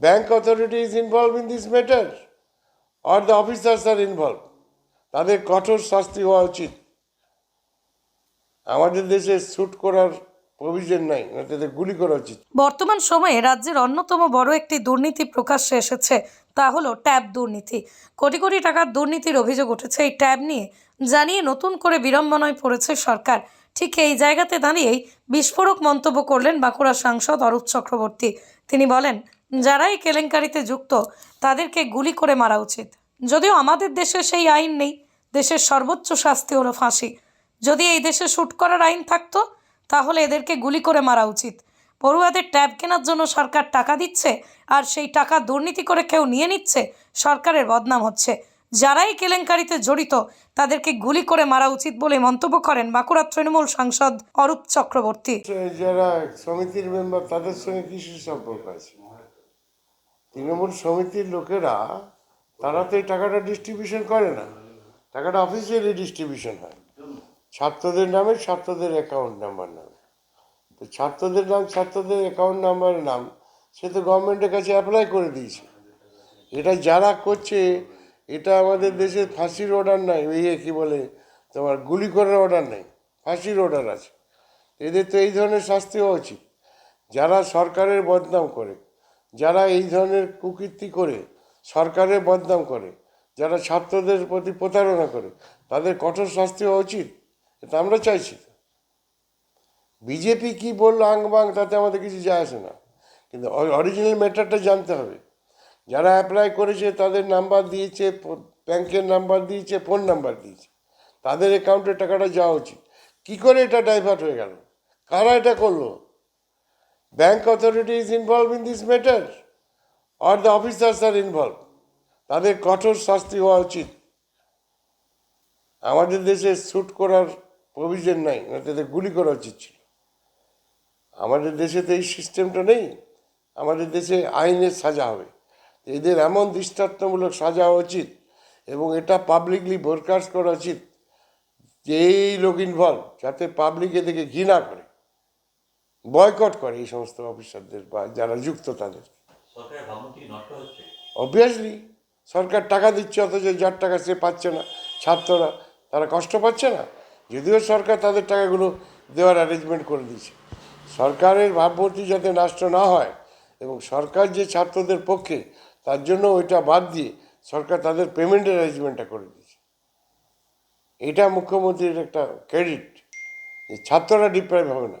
bank authority is involved in this matter, or the officers are involved? তাদের কঠোর শাস্তি হওয়া উচিত। আমাদের দেশে শ্যুট করার গুলি করা উচিত। বর্তমান সময়ে রাজ্যের অন্যতম বড় একটি দুর্নীতি প্রকাশ্যে এসেছে, তা হলো ট্যাব দুর্নীতি। কোটি কোটি টাকার দুর্নীতির অভিযোগ উঠেছে এই ট্যাব নিয়ে। জানিয়ে নতুন করে বিড়ম্বনায় পড়েছে সরকার। ঠিক এই জায়গাতে দাঁড়িয়েই বিস্ফোরক মন্তব্য করলেন বাঁকুড়া সাংসদ অরূপ চক্রবর্তী। তিনি বলেন যারা এই কেলেঙ্কারিতে যুক্ত, তাদেরকে গুলি করে মারা উচিত। যদিও আমাদের দেশে সেই আইন নেই, দেশের সর্বোচ্চ শাস্তি হলো ফাঁসি। যদি এই দেশে শ্যুট করার আইন থাকতো, তাহলে এদেরকে গুলি করে মারা উচিত। পড়ুয়াদের ট্যাব কেনার জন্য সরকার টাকা দিচ্ছে, আর সেই টাকা দুর্নীতি করে কেউ নিয়ে নিচ্ছে, সরকারের বদনাম হচ্ছে। যারাই কেলেঙ্কারিতে জড়িত, তাদেরকে গুলি করে মারা উচিত বলে মন্তব্য করেন বাঁকুড়া তৃণমূল সাংসদ অরূপ চক্রবর্তী। যারা সমিতির মেম্বার, তাদের সঙ্গে কিসের সম্পর্ক আছে। তৃণমূল সমিতির লোকেরা, তারা তো এই টাকাটা ডিস্ট্রিবিউশন করে না। টাকাটা অফিসিয়ালি ডিস্ট্রিবিউশন হয়। ছাত্রদের নামে ছাত্রদের অ্যাকাউন্ট নাম্বার নামে। তো ছাত্রদের নাম, ছাত্রদের অ্যাকাউন্ট নাম্বারের নাম, সে তো গভর্নমেন্টের কাছে অ্যাপ্লাই করে দিয়েছে। এটা যারা করছে, এটা আমাদের দেশে ফাঁসির অর্ডার নাই। যে কী বলে, তোমার গুলি করার অর্ডার নেই। ফাঁসির অর্ডার আছে। এদের তো এই ধরনের শাস্তি হওয়া উচিত। যারা সরকারের বদনাম করে যারা এই ধরনের কুকীর্তি করে সরকারের বদনাম করে, যারা ছাত্রদের প্রতি প্রতারণা করে, তাদের কঠোর শাস্তি হওয়া উচিত? এটা আমরা চাইছি। বিজেপি কি বলল আং বাং, তাতে আমাদের কিছু যায় আসে না। কিন্তু অরিজিনাল ম্যাটারটা জানতে হবে। যারা অ্যাপ্লাই করেছে, তাদের নাম্বার দিয়েছে ব্যাংকের নাম্বার দিয়েছে ফোন নাম্বার দিয়েছে। তাদের অ্যাকাউন্টে টাকাটা যাওয়া উচিত। কী করে এটা ডাইভার্ট হয়ে গেল? কারা এটা করল? Bank authority is involve in this matter or the officers R involve তাদের কঠোর শাস্তি হওয়া উচিত। আমাদের দেশে শ্যুট করার প্রভিজন নাই তাদের গুলি করা উচিত ছিল। আমাদের দেশে তো এই সিস্টেমটা নেই, আমাদের দেশে আইনের সাজা হবে। এদের এমন দৃষ্টান্তমূলক সাজা হওয়া উচিত, এবং এটা পাবলিকলি ব্রডকাস্ট করা উচিত যে এই লোক ইনভলভ যাতে পাবলিক এদেরকে ঘৃণা করে। বয়কট করে এই সমস্ত অফিসারদের বা যারা যুক্ত তাদের। অবভিয়াসলি সরকার টাকা দিচ্ছে অথচ যার টাকা সে পাচ্ছে না ছাত্ররা তারা কষ্ট পাচ্ছে না। যদিও সরকার তাদের টাকাগুলো দেওয়ার অ্যারেঞ্জমেন্ট করে দিয়েছে। সরকারের ভাবমূর্তি যাতে নষ্ট না হয় এবং সরকার যে ছাত্রদের পক্ষে তার জন্য ওইটা বাদ দিয়ে সরকার তাদের পেমেন্টের অ্যারেঞ্জমেন্টটা করে দিয়েছে। এটা মুখ্যমন্ত্রীর একটা ক্রেডিট যে ছাত্ররা ডিপ্রাইভ হবে না।